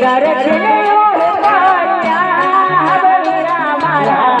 દર્શન મારા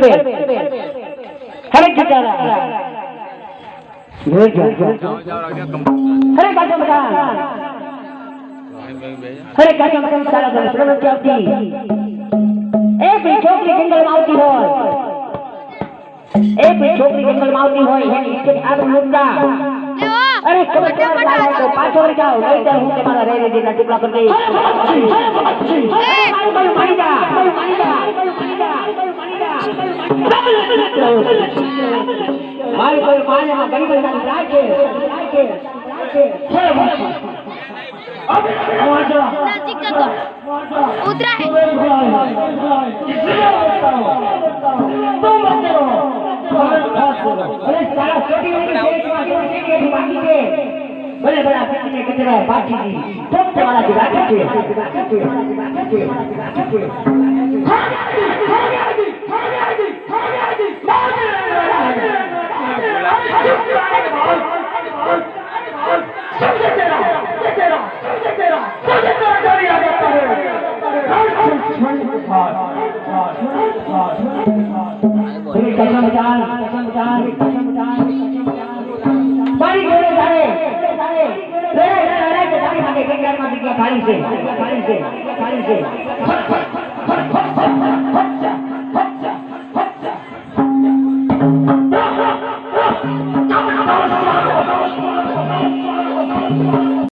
করবে છોકરી જંગલમાં આવતી હોય. એક છોકરી જંગલ આવતી હોય. એની આગળ મુદ્દા अरे पाँच ओवर क्या हो नहीं हूँ तुम्हारा रे रे ना टुकड़ा कर दे अरे भाई भाई भाई भाई भाई भाई भाई भाई भाई भाई भाई भाई भाई। भाई उतरा है तुम बच्चे हो बोले सारा छोटी होगी शेर की बाकी बच्चे के बाकी के बोले बड़ा किसी ने कितने बाकी की सबसे बड़ा दिवाली के सब तेरा सब तेरा सब तेरा सब तेरा गाड़ी आ जाता है कसम जान कसम जान कसम जान बारी घोड़े जाए रे रे के गाड़ी भागे के गाड़ी भागे गाड़ी से। गाड़ी से गाड़ी से।